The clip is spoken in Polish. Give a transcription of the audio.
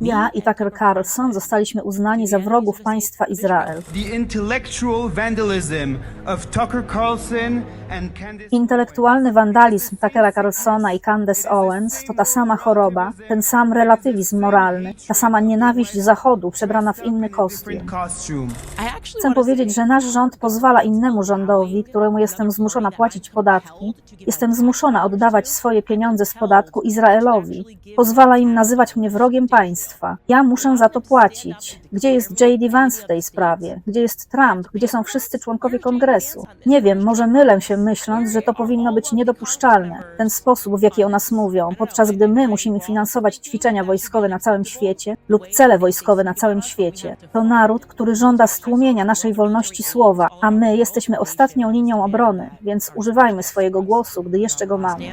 Ja i Tucker Carlson zostaliśmy uznani za wrogów państwa Izrael. Intelektualny wandalizm Tuckera Carlsona i Candace Owens to ta sama choroba, ten sam relatywizm moralny, ta sama nienawiść Zachodu przebrana w inny kostium. Chcę powiedzieć, że nasz rząd pozwala innemu rządowi, któremu jestem zmuszona płacić podatki, jestem zmuszona oddawać swoje pieniądze z podatku Izraelowi. Pozwala im nazywać mnie wrogiem państwa. Ja muszę za to płacić. Gdzie jest J.D. Vance w tej sprawie? Gdzie jest Trump? Gdzie są wszyscy członkowie kongresu? Nie wiem, może mylę się myśląc, że to powinno być niedopuszczalne. Ten sposób, w jaki o nas mówią, podczas gdy my musimy finansować ćwiczenia wojskowe na całym świecie lub cele wojskowe na całym świecie. To naród, który żąda stłumienia naszej wolności słowa, a my jesteśmy ostatnią linią obrony, więc używajmy swojego głosu, gdy jeszcze go mamy.